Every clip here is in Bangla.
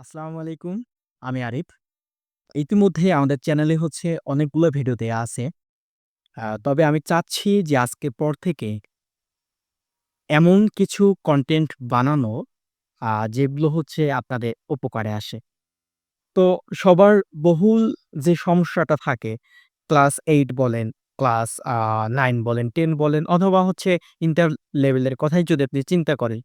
আসসালামু আলাইকুম। আমি আরিফ। ইতিমধ্যে আমাদের চ্যানেলে হচ্ছে অনেকগুলো ভিডিও দেয়া আছে। তবে আমি চাচ্ছি যে আজকের পর থেকে এমন কিছু কন্টেন্ট বানানো যেগুলো হচ্ছে আপনাদের উপকারে আসে। তো সবার বহুল যে সমস্যাটা থাকে ক্লাস এইট বলেন, ক্লাস 9 বলেন, টেন বলেন অথবা হচ্ছে ইন্টার লেভেলের কথাই যদি আপনি চিন্তা করেন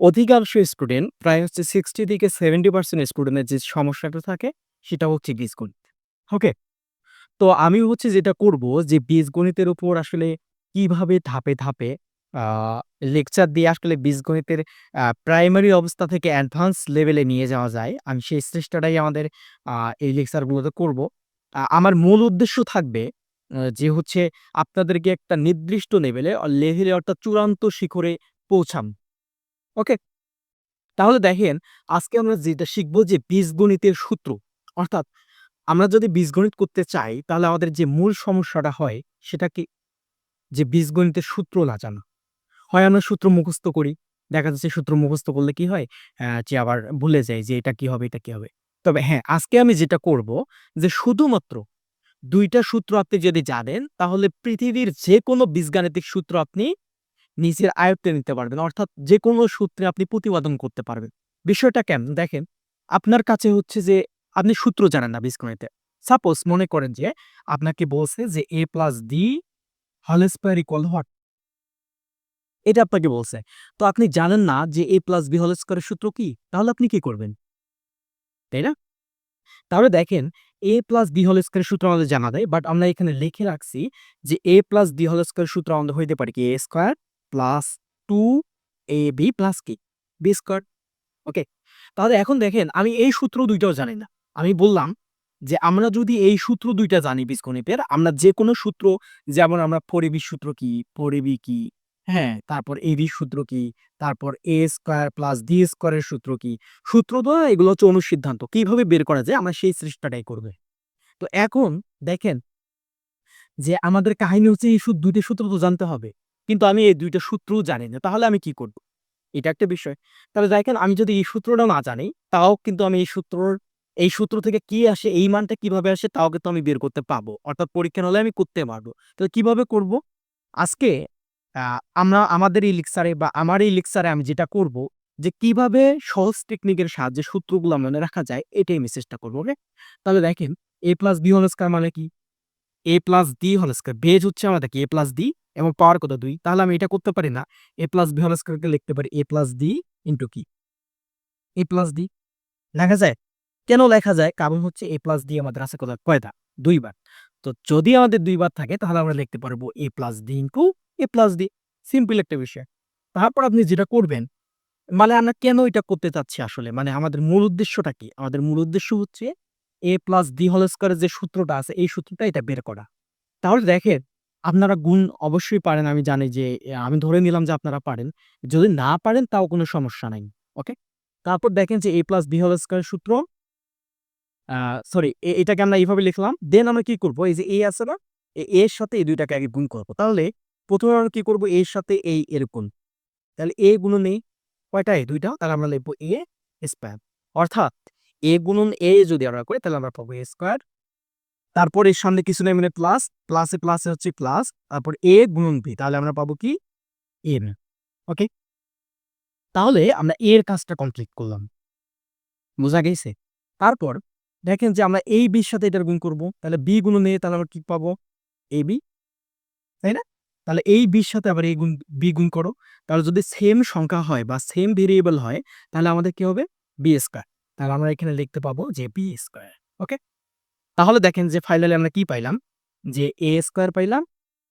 অধিকাংশ স্টুডেন্ট প্রায় হচ্ছে 60 থেকে 70% স্টুডেন্টের যে সমস্যাটা থাকে সেটা হচ্ছে বীজগণিত। ওকে? তো আমি হচ্ছে যেটা করব যে বীজগণিতের উপর আসলে কীভাবে ধাপে, ধাপে লেকচার দিয়ে আসলে বীজগণিতের প্রাইমারি অবস্থা থেকে অ্যাডভান্স লেভেলে নিয়ে যাওয়া যায়। আমি সেই চেষ্টাটাই আমাদের এই লেকচারগুলোতে করব। আমার মূল উদ্দেশ্য থাকবে যে হচ্ছে আপনাদেরকে একটা নির্দিষ্ট লেভেলে লেভেলে অর্থাৎ চূড়ান্ত শিখরে পৌঁছানো। ওকে? তাহলে দেখেন আজকে আমরা যেটা শিখব যে বীজগণিতের সূত্র। অর্থাৎ আমরা যদি বীজগণিত করতে চাই তাহলে আমাদের যে মূল সমস্যাটা হয় সেটা কি? যে বীজগণিতের সূত্র না জানা। হয় আমরা সূত্র মুখস্থ করি। দেখা যাচ্ছে সূত্র মুখস্থ করলে কি হয়? যে আবার ভুলে যাই যে এটা কি হবে, এটা কি হবে। তবে হ্যাঁ, আজকে আমি যেটা করব যে শুধুমাত্র দুইটা সূত্র আপনি যদি জানেন তাহলে পৃথিবীর যেকোনো বীজগাণিতিক সূত্র আপনি নিজের আয়ত্তে নিতে পারবেন। অর্থাৎ যেকোনো সূত্রে আপনি প্রতিপাদন করতে পারবেন। বিষয়টা কেমন? দেখেন, আপনার কাছে হচ্ছে যে আপনি সূত্র জানেন না বীজগণিতে। সাপোজ মনে করেন যে আপনাকে বলছে যে a plus d whole square equal what? এটা আপনাকে বলছে। তো আপনি জানেন না যে এ প্লাস b হোল স্কয়ারের সূত্র কি? তাহলে আপনি কি করবেন? তাই না? তাহলে দেখেন এ প্লাস b হোল স্কয়ারের সূত্র আমাদের জানা দেয় বাট আমরা এখানে লিখে রাখছি যে এ প্লাস b হোল স্কয়ারের সূত্র আমাদের হইতে পারে কি a square plus 2ab plus কি? b square. ওকে? তাহলে এখন দেখেন আমি এই সূত্র ২ টাও জানি না। আমি বললাম যে আমরা যদি এই সূত্র দুইটা জানি বীজগণিতের আমরা যেকোনো সূত্র যেমন আমরা পরিবি সূত্র কি? 4ab কি? হ্যাঁ, তারপর ab সূত্র কি? তারপর এ স্কোয়ার প্লাস ডি স্কয়ারের সূত্র কি? সূত্র তো এগুলো হচ্ছে অনুসিদ্ধান্ত। কীভাবে বের করা যায় আমরা সেই চেষ্টাটাই করবে তো এখন দেখেন যে আমাদের কাহিনী হচ্ছে এই ২ সূত্র তো জানতে হবে। কিন্তু আমি এই ২ টা সূত্রও জানি না। তাহলে আমি কি করব? এটা একটা বিষয়। তাহলে দেখেন, আমি যদি এই সূত্রটা না জানি, তাও কিন্তু আমি এই সূত্রর, এই সূত্র থেকে কি আসে, এই মানটা কীভাবে আসে, তাও কিন্তু আমি বের করতে পাবো। অর্থাৎ পরীক্ষার হলে আমি করতে পারব। তাহলে কীভাবে করব? আজকে আমরা, আমাদের এই লেকচারে বা আমার এই লেকচারে আমি যেটা করব, যে কীভাবে সহজ টেকনিকের সাহায্যে সূত্রগুলো মনে রাখা যায়, এটাই আমি চেষ্টা করব। ওকে? তাহলে দেখেন a plus b whole square মানে কি? A plus d whole square. Base হচ্ছে আমাদের কি a প্লাস d এবং পাওয়ার কত ২। তাহলে আমি এটা করতে পারি না। a প্লাস b হোল স্কয়ারকে লিখতে পারি a প্লাস d ইন্টু কি? a প্লাস d লেখা যায়? কেন লেখা যায়? কারণ হচ্ছে a প্লাস d আমাদের আছে কত কয়টা? ২ বার। তো যদি আমাদের ২ বার থাকে, তাহলে আমরা লিখতে পারব a plus d into a plus d simple একটা বিষয়। তারপর আপনি যেটা করবেন মানে আমরা কেন এটা করতে চাচ্ছি আসলে? মানে আমাদের মূল উদ্দেশ্যটা কি? আমাদের মূল উদ্দেশ্য হচ্ছে a প্লাস d হোল স্কয়ারের যে সূত্রটা আছে, এই সূত্রটা এটা বের করা। তাহলে দেখেন, আপনারা গুণ অবশ্যই পারেন, আমি জানি যে আমি ধরে নিলাম যে আপনারা পারেন। যদি না পারেন, তাও কোনো সমস্যা নাই। ওকে? তারপর দেখেন যে এ প্লাস b হোল স্কয়ারের সূত্র সরি এ, এটাকে আমরা এইভাবে লিখলাম। দেন আমরা কি করব? এই যে এ আছে না? এর সাথে এই দুইটাকে আগে গুণ করব। তাহলে ১ম এ আমরা কি করব? এর সাথে এই এর গুণ। তাহলে এ গুণন কয়টা a? ২ টা। তাহলে আমরা লিখব a স্কয়ার। অর্থাৎ a গুণন এ যদি আমরা করি তাহলে আমরা পাবো এ স্কোয়ার তারপর এর সামনে কিছু নেই মানে প্লাস, প্লাসে, প্লাসে হচ্ছে প্লাস। তারপর এ গুণন বি তাহলে আমরা পাবো কি? n ওকে? তাহলে আমরা এর কাজটা কমপ্লিট করলাম। বোঝা গেছে? তারপর দেখেন যে আমরা এই বির সাথে এটার গুণ করব। তাহলে বি গুণন a তাহলে আমরা কি পাবো? এ বি তাই না? তাহলে এই বির সাথে আবার a গুণ বি গুণ করো। তাহলে যদি সেম সংখ্যা হয় বা সেম ভেরিয়েবল হয় তাহলে আমাদের কি হবে? b square. তাহলে আমরা এখানে লিখতে পাবো যে b স্কয়ার। ওকে? তাহলে দেখেন যে ফাইনালি আমরা কি পাইলাম? যে a স্কয়ার পাইলাম,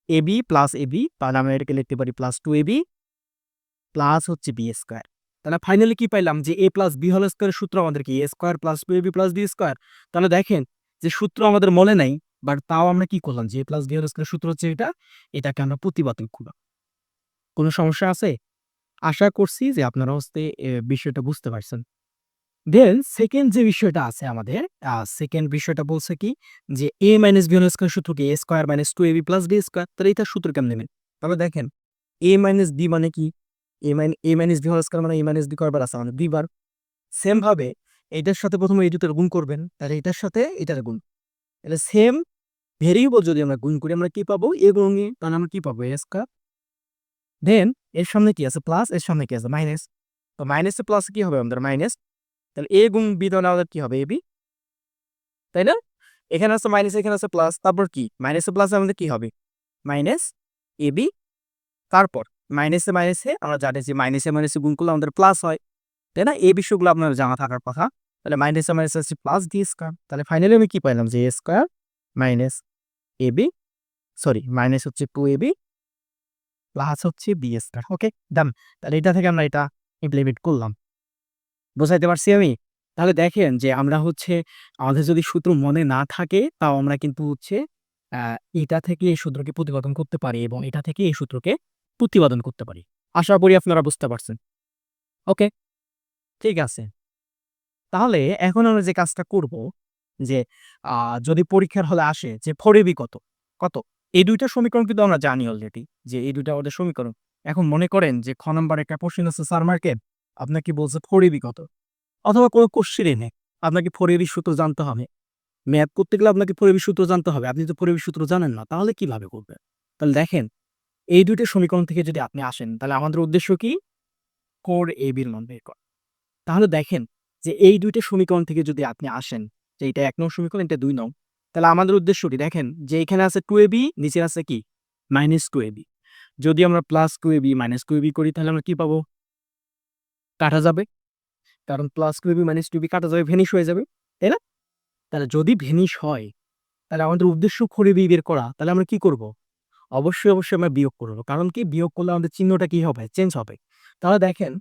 ab প্লাস ab তাহলে আমরা এটাকে লিখতে পারি প্লাস 2ab প্লাস হচ্ছে b স্কয়ার। তাহলে ফাইনালি কি পাইলাম? যে a প্লাস b হোল স্কয়ারের সূত্র আমাদের কি? a square plus 2ab plus b square. তাহলে দেখেন যে সূত্র আমাদের মনে নাই বাট তাও আমরা কি করলাম? যে a প্লাস b হোল স্কয়ারের সূত্র হচ্ছে এটা। এটাকে আমরা প্রতিপাদন করলাম। কোনো সমস্যা আছে? আশা করছি যে আপনারা হচ্ছে বিষয়টা বুঝতে পারছেন। দেন সেকেন্ড যে বিষয়টা আছে আমাদের সেকেন্ড বিষয়টা বলছে কি? যে এ মাইনাস হোল স্কয়ার সূত্র কি? a square minus 2ab plus b square তাহলে এটার সূত্র কেমন নেবেন? তাহলে দেখেন এ মাইনাস b মানে কি? a মাইন এ মাইনাস হোল স্কয়ার মানে a মাইনাস b কয়বার আছে? মানে ২ বার। সেম ভাবে এইটার সাথে প্রথমে এই দুটোর গুণ করবেন, তাহলে এটার সাথে এটার গুণ তাহলে সেম ভেরিয়েবল যদি আমরা গুণ করি, আমরা কি পাবো এ গুণ এ তাহলে আমরা কি পাবো এ স্কোয়ার দেন এর সামনে কি আছে প্লাস এর সামনে কি আছে মাইনাস তো মাইনাসে প্লাস কি হবে আমাদের মাইনাস তাহলে এ গুণ বি তাহলে আমাদের কি হবে? এ বি তাই না? এখানে আছে মাইনাস এখানে আছে প্লাস তারপর কি? মাইনাসে প্লাস আমাদের কি হবে? মাইনাস এ বি তারপর মাইনাসে মাইনাসে আমরা জানি যে মাইনাসে মাইনাসে গুণ করলে আমাদের প্লাস হয়। তাই না? এই বিষয়গুলো আপনার জানা থাকার কথা। তাহলে মাইনাসে মাইনাসে আছে প্লাস ডি স্কোয়ার তাহলে ফাইনালি আমি কি পাইলাম যে a square minus a b sorry minus হচ্ছে টু এ বি প্লাস হচ্ছে বি স্কোয়ার ওকে ডান তাহলে এটা থেকে আমরা এটা ইমপ্লিমেন্ট করলাম। বোঝাইতে পারছি আমি? তাহলে দেখেন যে আমরা হচ্ছে, আমাদের যদি সূত্র মনে না থাকে, তাও আমরা কিন্তু হচ্ছে এটা থেকে এই সূত্রকে প্রতিপাদন করতে পারি এবং এটা থেকে এই সূত্রকে প্রতিপাদন করতে পারি। আশা করি আপনারা বুঝতে পারছেন। ওকে? ঠিক আছে। তাহলে এখন আমরা যে কাজটা করব, যে যদি পরীক্ষার হলে আসে যে ফরেবি কত? কত? এই দুইটা সমীকরণ কিন্তু আমরা জানি অলরেডি যে এই দুইটা আমাদের সমীকরণ। এখন মনে করেন যে খ নম্বর একটা কোশ্চেন আছে, স্যার মার্কেট আপনাকে বলছে ফোরেবি কত অথবা কোনো কোশ্চেনই নেই। আপনাকে ফোরেবি সূত্র জানতে হবে। ম্যাথ করতে গেলে আপনাকে ফোরেবি সূত্র জানতে হবে। আপনি তো ফোরেবি সূত্র জানেন না, তাহলে কীভাবে করবেন? তাহলে দেখেন, এই দুইটা সমীকরণ থেকে যদি আপনি আসেন, তাহলে আমাদের উদ্দেশ্য কি? কোর এ বির মান বের করা। তাহলে দেখেন যে এই দুইটা সমীকরণ থেকে যদি আপনি আসেন, যে এটা এক নং সমীকরণ, এটা দুই নং, তাহলে আমাদের উদ্দেশ্যটি দেখেন যে এখানে আছে টু এ বি, নিচে আছে কি? Minus two b. যদি আমরা plus two a b, minus two a b করি, তাহলে আমরা কি পাবো? কাটা যাবে। কারণ plus two b minus two b কাটা যাবে ভেনিশ হয়ে যাবে, তাই না? তাহলে যদি ভেনিশ হয়, তাহলে আমাদের উদ্দেশ্য ফোর বি বের করা, তাহলে আমরা কি করব? অবশ্যই অবশ্যই আমরা বিয়োগ করব। কারণ কি? বিয়োগ করলে আমাদের চিহ্নটা কি হবে? চেঞ্জ হবে। তাহলে দেখেন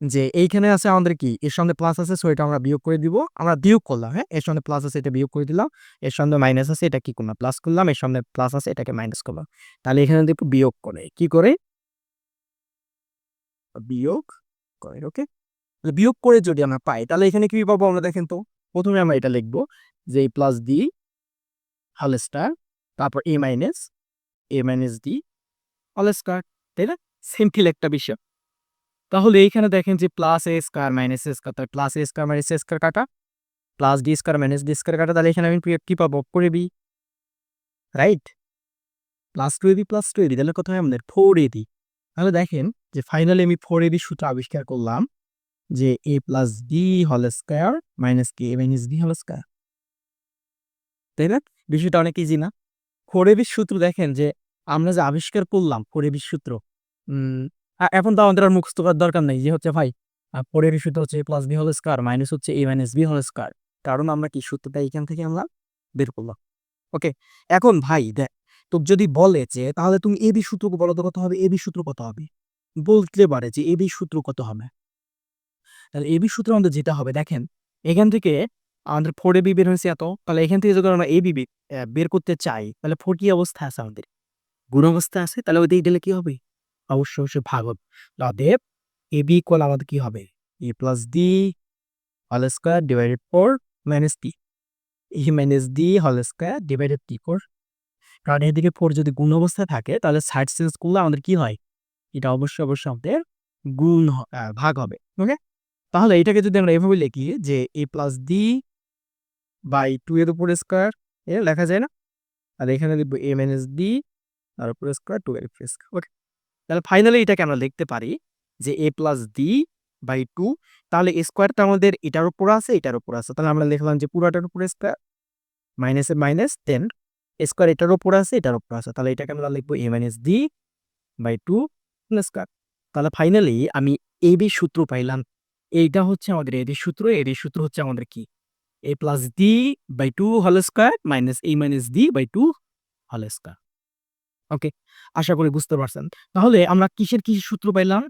যে এইখানে আছে আমাদের কি? এর সঙ্গে প্লাস আছে সো এটা আমরা বিয়োগ করে দিব। আমরা বিয়োগ করলাম হ্যাঁ? এর সঙ্গে প্লাস আছে, এটা বিয়োগ করে দিলাম। এর সঙ্গে মাইনাস আছে, এটা কি করলাম? প্লাস করলাম। এর সঙ্গে প্লাস আছে, এটাকে মাইনাস করলাম। তাহলে এখানে দিব বিয়োগ করে। কি করে? বিয়োগ করে ওকে বিয়োগ করে যদি আমরা পাই, তাহলে এখানে কি পাবো আমরা দেখেন তো? প্রথমে আমরা এটা লিখব যে প্লাস ডি হল স্টার তারপর a minus a minus d whole star তাই না? সিম্পল একটা বিষয়। তাহলে এইখানে দেখেন যে plus a square minus a square plus a square minus a square কাটা plus d square minus d square কাটা, তাহলে এখানে আমি কি পাবো? Four a b right plus two a b plus two a b তাহলে কত হয় আমাদের ফোর এবি তাহলে দেখেন যে ফাইনালি আমি ফোর এবি সূত্র আবিষ্কার করলাম যে a plus d whole square minus K minus D হল স্কোয়ার তাই না? বিষয়টা অনেক ইজি না। ফোর এবির সূত্র দেখেন যে আমরা যে আবিষ্কার করলাম ফোর এবির সূত্র এখন তো আমাদের আর মুখস্থ করার দরকার নেই। যে হচ্ছে ভাই ফোর এবির সূত্র হচ্ছে a plus b whole square minus হচ্ছে a minus b whole square কারণ আমরা কি সূত্রটা এইখান থেকে আমরা বের করলাম। ওকে এখন ভাই দেখ তো যদি বলে যে, তাহলে তুমি এ বি সূত্র বলো তো কত হবে? এ বি সূত্র কত হবে? বলতে পারে যে, এ বি সূত্র কত হবে? তাহলে এ বি সূত্র আমাদের যেটা হবে, দেখেন, এখান থেকে আমাদের ফোর এ বি বের হয়েছে এত, তাহলে এখান থেকে যদি আমরা এ বি বের করতে চাই, তাহলে ফোর কি অবস্থা আছে আমাদের? গুণ অবস্থা আছে? তাহলে ওই দিকে দিলে কি হবে? অবশ্যই অবশ্যই ভাগ হবে। অতএব এ বি ইকুয়াল আমাদের কি হবে? A plus d whole square divided four minus T a minus d whole square divided T four কারণ এদিকে ফোর যদি গুণ অবস্থায় থাকে, তাহলে সাইড সেন্স করলে আমাদের কি হয়? এটা অবশ্যই অবশ্যই আমাদের গুণ ভাগ হবে ওকে তাহলে এটাকে যদি আমরা এভাবে লিখি যে a plus d by two এর উপর স্কোয়ার এ লেখা যায় না? আর এখানে লিখব এ মাইনাস ডি তার উপর স্কোয়ার টু এর স্কোয়ার ওকে তাহলে ফাইনালি এটাকে আমরা লিখতে পারি যে a plus d by two তাহলে স্কোয়ারটা আমাদের এটার উপর আছে, এটার উপর আছে। তাহলে আমরা লিখলাম যে পুরাটার উপর স্কোয়ার মাইনাসে মাইনাস টেন স্কোয়ার এটার উপর আছে, এটার উপর আছে। তাহলে এটাকে আমরা লিখব a minus d by two square তাহলে ফাইনালি আমি এ বি সূত্র পাইলাম। এইটা হচ্ছে আমাদের এডি সূত্র। এডি সূত্র হচ্ছে আমাদের কি? A plus d by two whole square minus a minus d by two whole square okay আশা করি বুঝতে পারছেন। তাহলে আমরা কিসের কিসের সূত্র পাইলাম?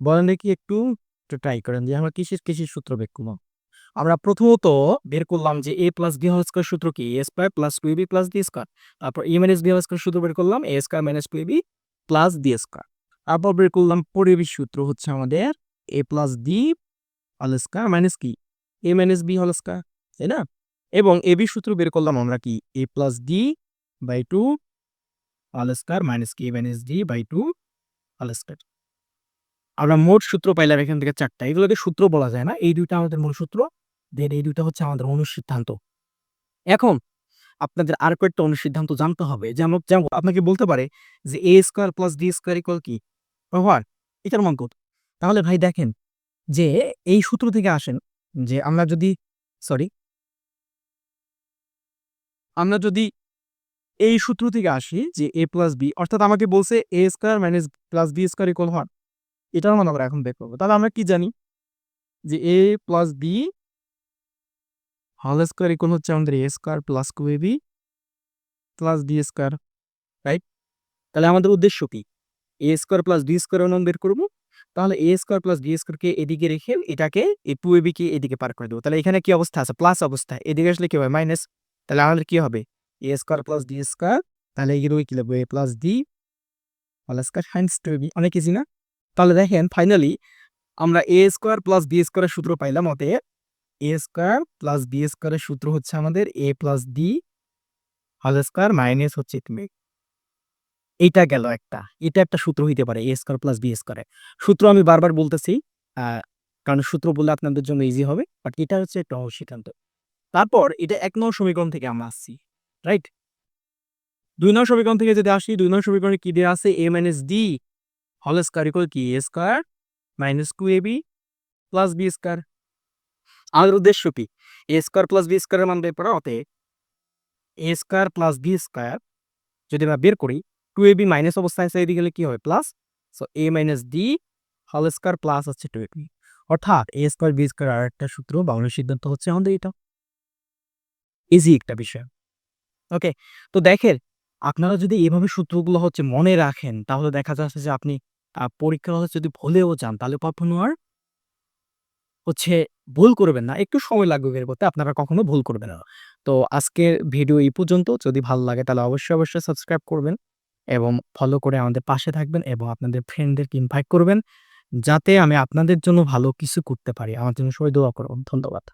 বলেন দেখি একটু ট্রাই করেন যে আমরা কিসের কিসের সূত্র বের করলাম আমরা প্রথমত বের করলাম যে a plus b whole square সূত্র কি? A square plus two b plus d square তারপর a minus b whole square সূত্র বের করলাম a square minus two b plus d square তারপর বের করলাম পরিবেশ সূত্র হচ্ছে আমাদের a plus d whole square minus কি? A minus b whole square তাই না? এবং এ বি সূত্র বের করলাম আমরা কি? A plus d by two whole square minus কি a minus d by two whole square আমরা মোট সূত্র পাইলাম এখান থেকে চারটা। এগুলোকে সূত্র বলা যায় না। এই দুইটা আমাদের মূল সূত্র। দেন এই দুইটা হচ্ছে আমাদের অনুসিদ্ধান্ত এখন আপনাদের আর কয়েকটা অনুসিদ্ধান্ত জানতে হবে। যেমন যেমন আপনাকে বলতে পারে যে a square plus d square equal কি? ব্যবহার এটার মান কত? তাহলে ভাই দেখেন যে এই সূত্র থেকে আসেন যে আমরা যদি সরি আমরা যদি এই সূত্র থেকে আসি যে এ প্লাস বি অর্থাৎ আমাকে বলছে a square minus plus b square equal হওয়ার এটার মান আমরা এখন বের করব। তাহলে আমরা কি জানি? যে a plus b whole square equal হচ্ছে আমাদের a square plus two a b plus d square, right? তাহলে আমাদের উদ্দেশ্য কি? A square plus d square মান বের করব। তাহলে এ স্কোয়ার প্লাস ডি স্কোয়ারকে এদিকে রেখে এটাকে এই টু এ বিকে এদিকে পার করে দেবো। তাহলে এখানে কি অবস্থা আছে? প্লাস অবস্থা। এদিকে আসলে কি হবে? মাইনাস। তাহলে আমাদের কি হবে? A square plus d square, তাহলে এগুলো কি লাগবে? A plus d whole square science two b. অনেক ইজি না? তাহলে দেখেন ফাইনালি আমরা এ স্কোয়ার প্লাস বি স্কোয়ারের সূত্র পাইলাম অতে এ স্কোয়ার প্লাস বি স্কোয়ারের সূত্র হচ্ছে আমাদের a plus d whole square minus হচ্ছে তুমি এইটা গেল একটা, এটা একটা সূত্র হইতে পারে এ স্কোয়ার প্লাস বি স্কোয়ারে সূত্র আমি বারবার বলতেছি কারণ সূত্র বললে আপনাদের জন্য ইজি হবে বাট এটা হচ্ছে একটা সিদ্ধান্ত তারপর এটা এক নং সমীকরণ থেকে আমরা আসছি রাইট দুই নং সমীকরণ থেকে যদি আসি, দুই নং সমীকরণে কি দেওয়া আছে? A minus d whole square equal কি a square minus two a b plus b square আমাদের উদ্দেশ্য কি? এ স্কোয়ার প্লাস বি স্কোয়ারের মান বের করা? অতে a square plus b square যদি আমরা বের করি টু এ বি মাইনাস অবস্থায় আছে, এদিকে গেলে কি হবে? Plus so a minus d whole square plus হচ্ছে টু এ বি অর্থাৎ এ স্কোয়ার বি স্কোয়ার আর একটা সূত্র বা সিদ্ধান্ত হচ্ছে আমাদের এটা। ইজি একটা বিষয়। ওকে তো দেখেন, আপনারা যদি এভাবে সূত্রগুলো হচ্ছে মনে রাখেন, তাহলে দেখা যাচ্ছে যে আপনি পরীক্ষা হলে যদি ভুলেও যান, তাহলে কখনো আর হচ্ছে ভুল করবেন না। একটু সময় লাগবে বের করতে। আপনারা কখনো ভুল করবেন না। তো আজকের ভিডিও এই পর্যন্ত। যদি ভালো লাগে তাহলে অবশ্যই অবশ্যই সাবস্ক্রাইব করবেন এবং ফলো করে আমাদের পাশে থাকবেন এবং আপনাদের ফ্রেন্ডদেরকে ইনভাইট করবেন। যাতে আমি আপনাদের জন্য ভালো কিছু করতে পারি। আমার জন্য সবাই দোয়া করুন। ধন্যবাদ।